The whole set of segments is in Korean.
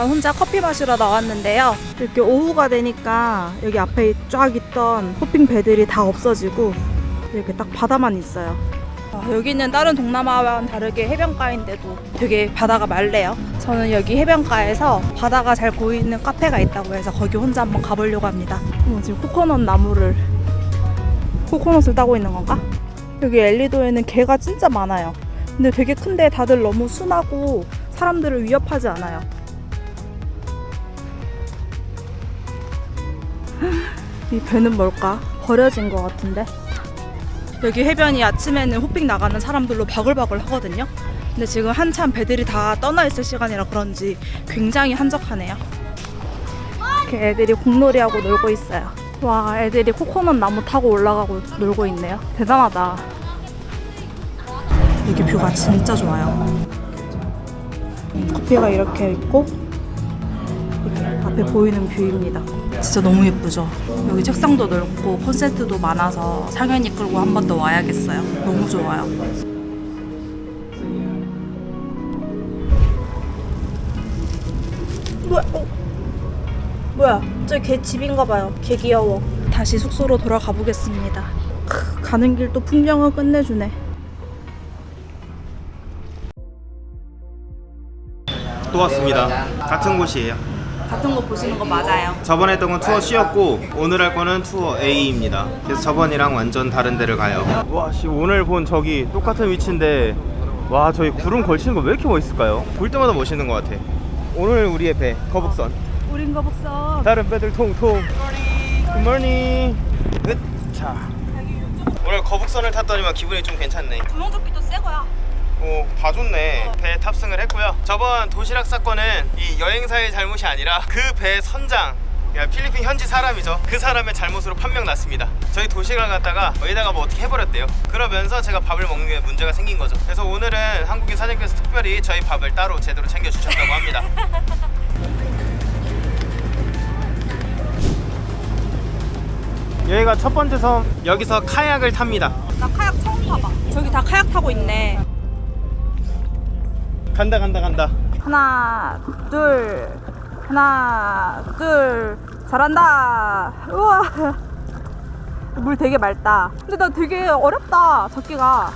잠깐 혼자 커피 마시러 나왔는데요. 이렇게 오후가 되니까 여기 앞에 쫙 있던 호핑 배들이 다 없어지고 이렇게 딱 바다만 있어요. 아, 여기는 다른 동남아와는 다르게 해변가인데도 되게 바다가 맑네요. 저는 여기 해변가에서 바다가 잘 보이는 카페가 있다고 해서 거기 혼자 한번 가보려고 합니다. 어, 지금 코코넛 나무를 코코넛을 따고 있는 건가? 여기 엘리도에는 개가 진짜 많아요. 근데 되게 큰데 다들 너무 순하고 사람들을 위협하지 않아요. 이 배는 뭘까? 버려진 것 같은데? 여기 해변이 아침에는 호핑 나가는 사람들로 바글바글 하거든요. 근데 지금 한참 배들이 다 떠나 있을 시간이라 그런지 굉장히 한적하네요. 이렇게 애들이 공놀이하고 놀고 있어요. 와, 애들이 코코넛 나무 타고 올라가고 놀고 있네요. 대단하다. 여기 뷰가 진짜 좋아요. 음, 커피가 이렇게 있고 이렇게 앞에 보이는 뷰입니다. 진짜 너무 예쁘죠? 여기 책상도 넓고 콘센트도 많아서 상현 이 끌고 한 번 더 와야겠어요. 너무 좋아요. 뭐야? 어? 뭐야? 저기 개 집인가 봐요. 개 귀여워. 다시 숙소로 돌아가 보겠습니다. 크, 가는 길 또 풍경을 끝내주네. 또 왔습니다. 같은 곳이에요. 같은 거 보시는 거 맞아요. 저번에 했던 건 투어 C였고 오늘 할 거는 투어 A입니다. 그래서 저번이랑 완전 다른 데를 가요. 와, 씨 오늘 본 저기 똑같은 위치인데 와, 저기 구름 걸치는 거 왜 이렇게 멋있을까요? 볼 때마다 멋있는 것 같아. 오늘 우리의 배 거북선. 우린 거북선. 다른 배들 통통. 굿모닝. 끝. 자. 오늘 거북선을 탔더니만 기분이 좀 괜찮네. 구명조끼도 새 거야. 오, 다 좋네. 배에 탑승을 했고요. 저번 도시락 사건은 이 여행사의 잘못이 아니라 그 배 선장, 그러니까 필리핀 현지 사람이죠. 그 사람의 잘못으로 판명 났습니다. 저희 도시락을 갖다가 여기다가 뭐 어떻게 해버렸대요. 그러면서 제가 밥을 먹는 게 문제가 생긴 거죠. 그래서 오늘은 한국인 사장님께서 특별히 저희 밥을 따로 제대로 챙겨주셨다고 합니다. 여기가 첫 번째 섬. 여기서 카약을 탑니다. 나 카약 처음 타봐. 저기 다 카약 타고 있네. 간다 간다 간다. 하나, 둘, 하나, 둘. 잘한다. 우와. 물 되게 맑다. 근데 나 되게 어렵다. 잡기가.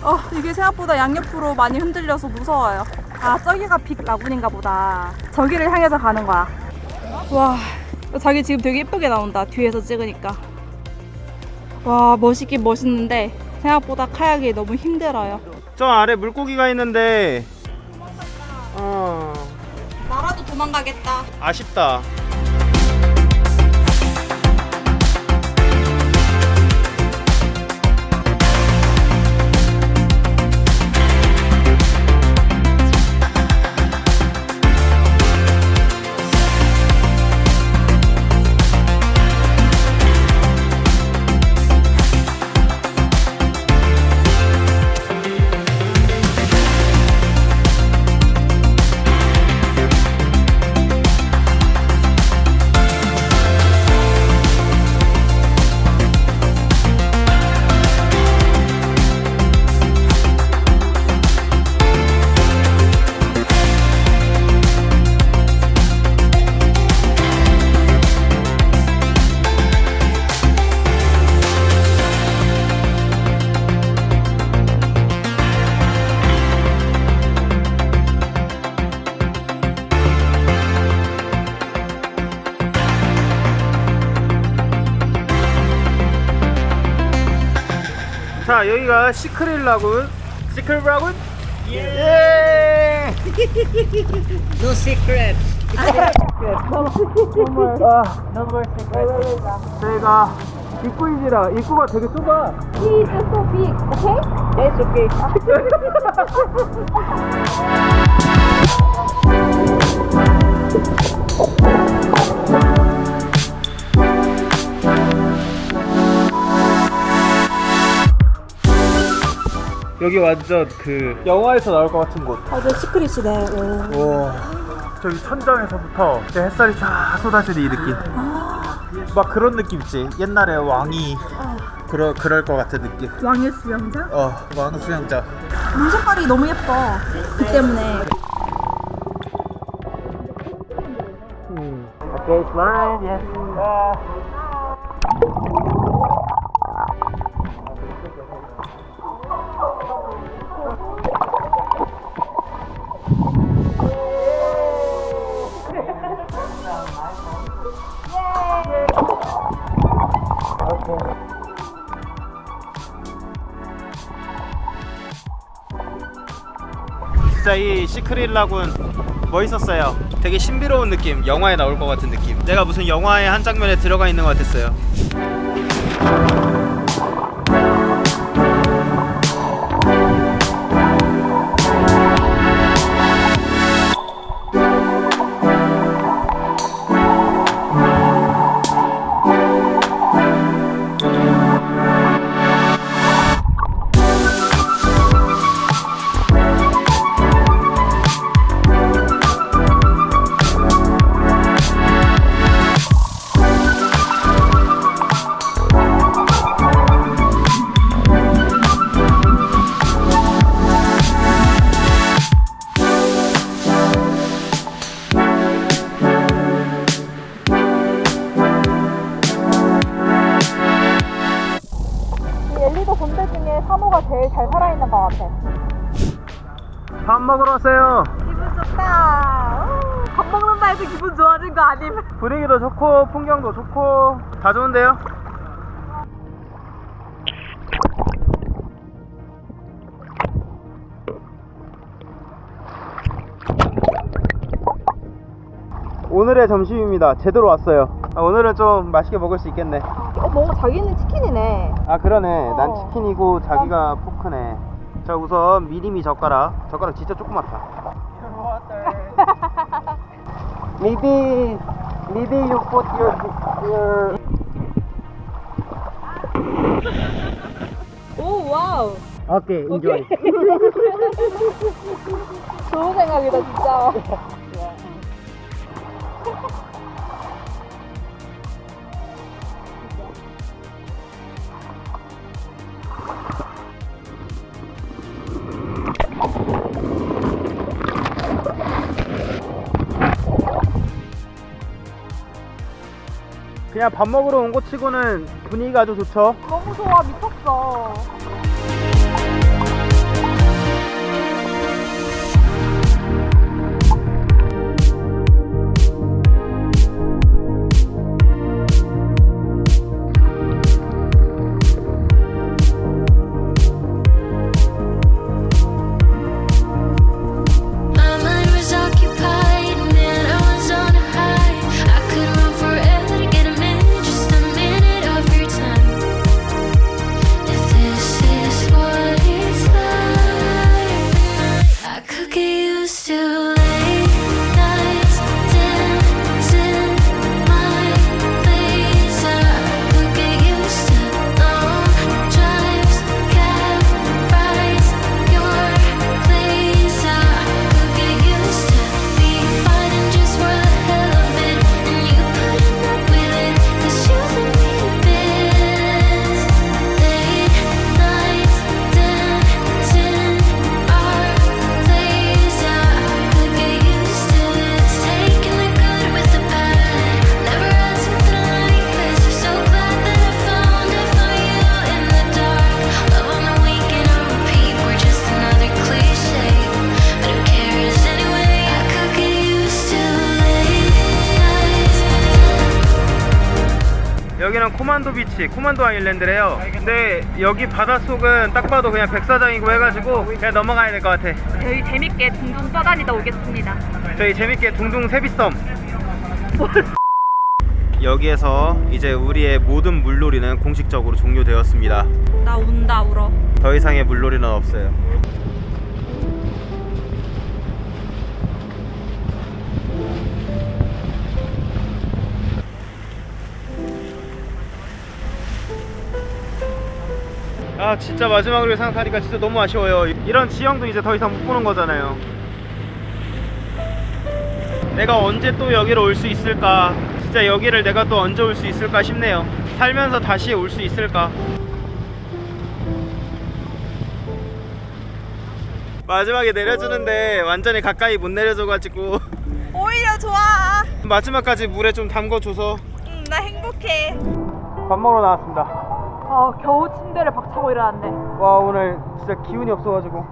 어, 이게 생각보다 양옆으로 많이 흔들려서 무서워요. 아, 저기가 빅 라군인가 보다. 저기를 향해서 가는 거야. 와, 자기 지금 되게 예쁘게 나온다. 뒤에서 찍으니까. 와, 멋있긴 멋있는데 생각보다 카약이 너무 힘들어요. 저 아래 물고기가 있는데 도 도망가겠다. 아쉽다. 자 여기가 시크릿 라군. 시크릿 라군? 예! No secret. 저희가 입구입니다. 입구가 되게 좁아. It's okay. 여기 완전 그 영화에서 나올 것 같은 곳 아, 저 시크릿이네. 오. 와 저기 천장에서부터 이제 햇살이 쫙 쏟아지는 이 느낌 막 그런 느낌 있지 옛날에 왕이 그러, 그럴 것 같은 느낌 왕의 수영장? 어 왕 수영장 물 색깔이 너무 예뻐. 그 때문에. Okay, 진짜 이 시크릿 라군 멋있었어요. 되게 신비로운 느낌, 영화에 나올 것 같은 느낌. 내가 무슨 영화의 한 장면에 들어가 있는 것 같았어요. 좋고 다 좋은데요? 오늘의 점심입니다. 제대로 왔어요. 아, 오늘은 좀 맛있게 먹을 수 있겠네. 어, 뭔가 자기는 치킨이네. 아 그러네. 난 어. 치킨이고 자기가 포크네. 자 우선 미리미 젓가락. 젓가락 진짜 조그맣다. Maybe, Maybe you put your your. oh wow. Okay, enjoy. Okay. 그냥 밥 먹으러 온곳 치고는 분위기가 아주 좋죠. 너무 좋아, 미쳤어. 코만도 비치, 코만도 아일랜드래요. 근데 여기 바닷속은 딱 봐도 그냥 백사장이고 해가지고 그냥 넘어가야 될 것 같아. 저희 재밌게 둥둥 떠다니다 오겠습니다. 저희 재밌게 둥둥 세비섬. 여기에서 이제 우리의 모든 물놀이는 공식적으로 종료되었습니다. 나 운다, 울어. 더 이상의 물놀이는 없어요. 아 진짜 마지막으로 생각하니까 진짜 너무 아쉬워요. 이런 지형도 이제 더 이상 못 보는 거잖아요. 내가 언제 또 여기로 올수 있을까? 진짜 여기를 내가 또 언제 올 수 있을까 싶네요. 살면서 다시 올 수 있을까? 마지막에 내려주는데 완전히 가까이 못 내려줘가지고 오히려 좋아. 마지막까지 물에 좀 담궈줘서 음, 나 행복해. 밥 먹으러 나왔습니다. 어, 겨우 침대를 박차고 일어났네. 와 오늘 진짜 기운이 없어가지고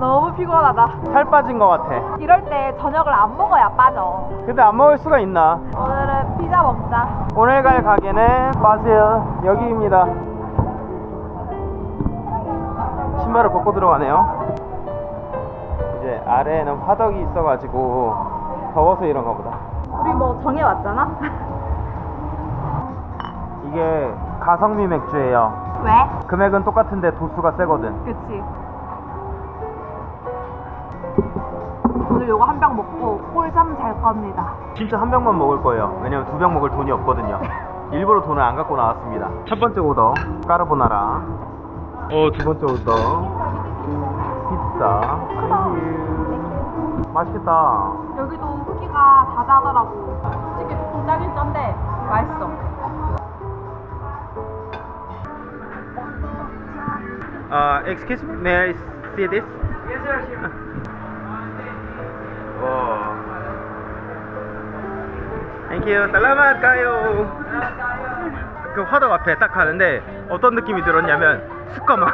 너무 피곤하다. 살 빠진 것 같아. 이럴 때 저녁을 안 먹어야 빠져. 근데 안 먹을 수가 있나? 오늘은 피자 먹자. 오늘 갈 가게는 바질 여기입니다. 신발을 벗고 들어가네요. 이제 아래에는 화덕이 있어가지고 더워서 이런가 보다. 우리 뭐 정해 왔잖아? 이게 가성비 맥주예요. 왜? 금액은 똑같은데 도수가 세거든. 그치. 오늘 요거 한 병 먹고 꿀잠 잘 겁니다. 진짜 한 병만 먹을 거예요. 왜냐면 두 병 먹을 돈이 없거든요. 일부러 돈을 안 갖고 나왔습니다. 첫 번째 오더 까르보나라. 어, 두 번째 오더 피자. 맛있겠다. 여기도 후기가 자자하더라고. 솔직히 조금 짜긴 짠데 맛있어. Uh, excuse me, may I see this? Yes, sir. oh. Thank you. 살라맛 가요. 그 화덕 앞에 딱 가는데 어떤 느낌이 들었냐면 숯가마.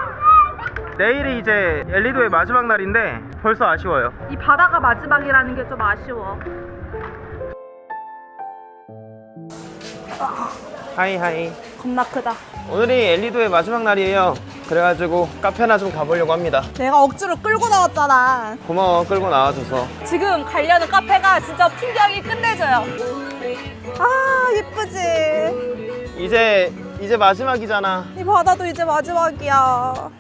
내일이 이제 엘리도의 마지막 날인데 벌써 아쉬워요. 이 바다가 마지막이라는 게 좀 아쉬워. 하이 하이. 겁나 크다. 오늘이 엘리도의 마지막 날이에요. 그래가지고 카페나 좀 가보려고 합니다. 내가 억지로 끌고 나왔잖아. 고마워 끌고 나와줘서. 지금 가려는 카페가 진짜 풍경이 끝내줘요. 아 예쁘지. 이제 이제 마지막이잖아. 이 바다도 이제 마지막이야.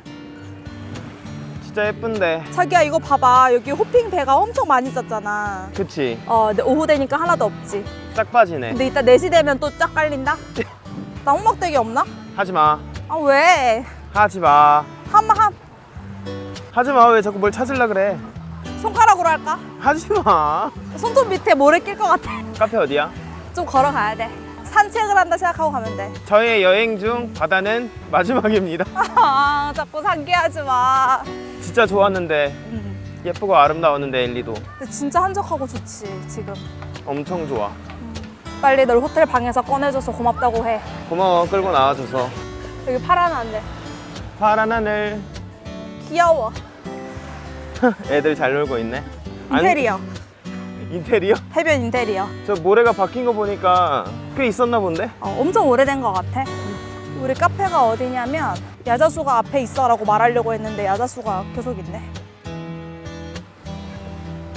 진짜 예쁜데. 자기야 이거 봐봐 여기 호핑 배가 엄청 많이 있었잖아. 그치? 어 근데 오후 되니까 하나도 없지. 싹 빠지네. 근데 이따 4시 되면 또 쫙 깔린다. 나무 막대기 없나? 하지 마. 아 왜? 하지 마. 한한 하지 마. 왜 자꾸 뭘 찾으려 그래? 손가락으로 할까? 하지 마. 손톱 밑에 모래 낄 것 같아. 카페 어디야? 좀 걸어가야 돼. 산책을 한다 생각하고 가면 돼. 저의 여행 중 바다는 마지막입니다. 아 자꾸 상기하지 마. 진짜 좋았는데 음. 예쁘고 아름다웠는데 엘리도 근데 진짜 한적하고 좋지 지금. 엄청 좋아. 빨리 널 호텔 방에서 꺼내줘서 고맙다고 해. 고마워 끌고 나와줘서. 여기 파란 하늘. 파란 하늘. 귀여워. 애들 잘 놀고 있네. 안- 인테리어. 인테리어? 해변 인테리어. 저 모래가 바뀐 거 보니까 꽤 있었나 본데? 어, 엄청 오래된 것 같아. 우리 카페가 어디냐면 야자수가 앞에 있어라고 말하려고 했는데 야자수가 계속 있네.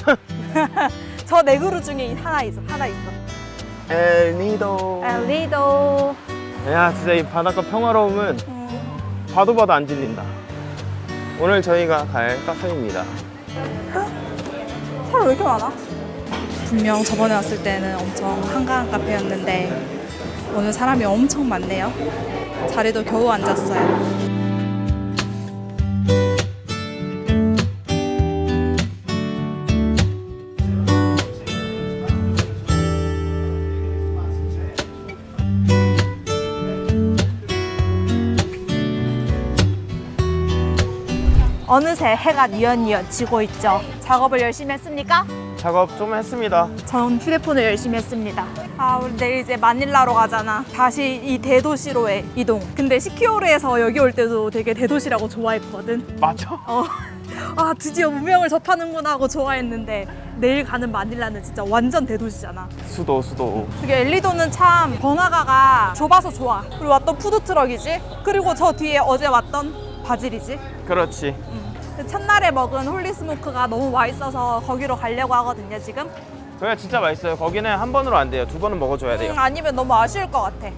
저 네 그루 중에 하나 있어. 하나 있어. 엘리도. 엘리도. 야 진짜 이 바닷가 평화로움은 음, 봐도 봐도 안 질린다. 오늘 저희가 갈 카페입니다. 사람 왜 이렇게 많아? 분명 저번에 왔을 때는 엄청 한가한 카페였는데 오늘 사람이 엄청 많네요. 자리도 겨우 앉았어요. 어느새 해가 뉘엿뉘엿 지고 있죠. 작업을 열심히 했습니까? 작업 좀 했습니다. 전 휴대폰을 열심히 했습니다. 아, 우리 내일 이제 마닐라로 가잖아. 다시 이 대도시로의 이동. 근데 시키오르에서 여기 올 때도 되게 대도시라고 좋아했거든. 맞죠? 어. 아, 드디어 운명을 접하는구나 하고 좋아했는데 내일 가는 마닐라는 진짜 완전 대도시잖아. 수도 수도. 그게 엘리도는 참 번화가가 좁아서 좋아. 그리고 왔던 푸드트럭이지. 그리고 저 뒤에 어제 왔던 바질이지. 그렇지. 근 데 첫날에 먹은 홀리스모크가 너무 맛있어서 거기로 가려고 하거든요, 지금. 그래 진짜 맛있어요. 거기는 한 번으로 안 돼요. 두 번은 먹어줘야 돼요. 음, 아니면 너무 아쉬울 것 같아.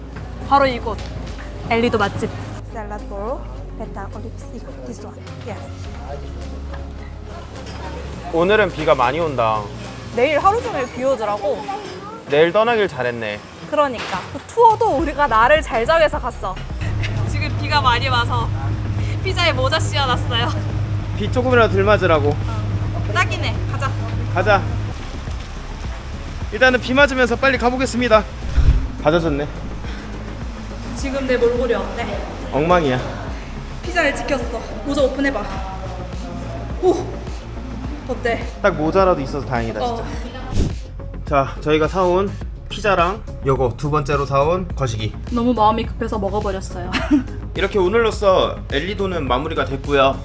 바로 이곳. 엘리도 맛집. 샐러드 볼, 베타 올리브스 이거 this one. Yes. 오늘은 비가 많이 온다. 내일 하루 종일 비 오더라고. 내일 떠나길 잘했네. 그러니까 그 투어도 우리가 나를 잘 정해서 갔어. 지금 비가 많이 와서 피자에 모자 씌워놨어요. 비 조금이라도 덜 맞으라고. 딱이네. 가자. 가자. 일단은 비 맞으면서 빨리 가보겠습니다. 다 젖었네. 지금 내 몰골이 어때? 엉망이야. 피자를 지켰어. 모자 오픈해봐. 오. 어때? 딱 모자라도 있어서 다행이다 진짜. 어. 자 저희가 사온 피자랑 요거 두 번째로 사온 거시기 너무 마음이 급해서 먹어버렸어요. 이렇게 오늘로써 엘리도는 마무리가 됐고요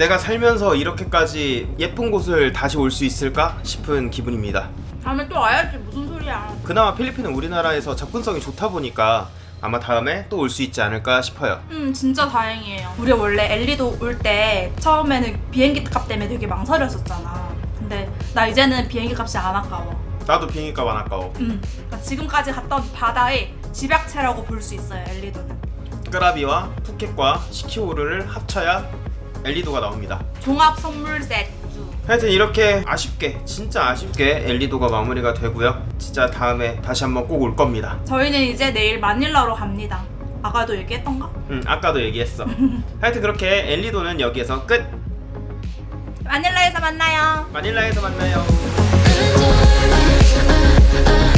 내가 살면서 이렇게까지 예쁜 곳을 다시 올 수 있을까 싶은 기분입니다 다음에 또 와야지 무슨 소리야. 그나마 필리핀은 우리나라에서 접근성이 좋다 보니까 아마 다음에 또 올 수 있지 않을까 싶어요 음 진짜 다행이에요. 우리 원래 엘리도 올 때 처음에는 비행기 값 때문에 되게 망설였었잖아. 근데 나 이제는 비행기 값이 안 아까워. 나도 비행기값 안 아까워 음 그러니까 지금까지 갔던 바다의 집약체라고 볼 수 있어요 엘리도는. 끄라비와 푸켓과 시키오르를 합쳐야 엘리도가 나옵니다 종합 선물 세트. 하여튼 이렇게 아쉽게 진짜 아쉽게 엘리도가 마무리가 되고요 진짜 다음에 다시 한번 꼭 올 겁니다 저희는 이제 내일 마닐라로 갑니다. 아까도 얘기했던가? 응 아까도 얘기했어 하여튼 그렇게 엘리도는 여기에서 끝 마닐라에서 만나요. 마닐라에서 만나요 And I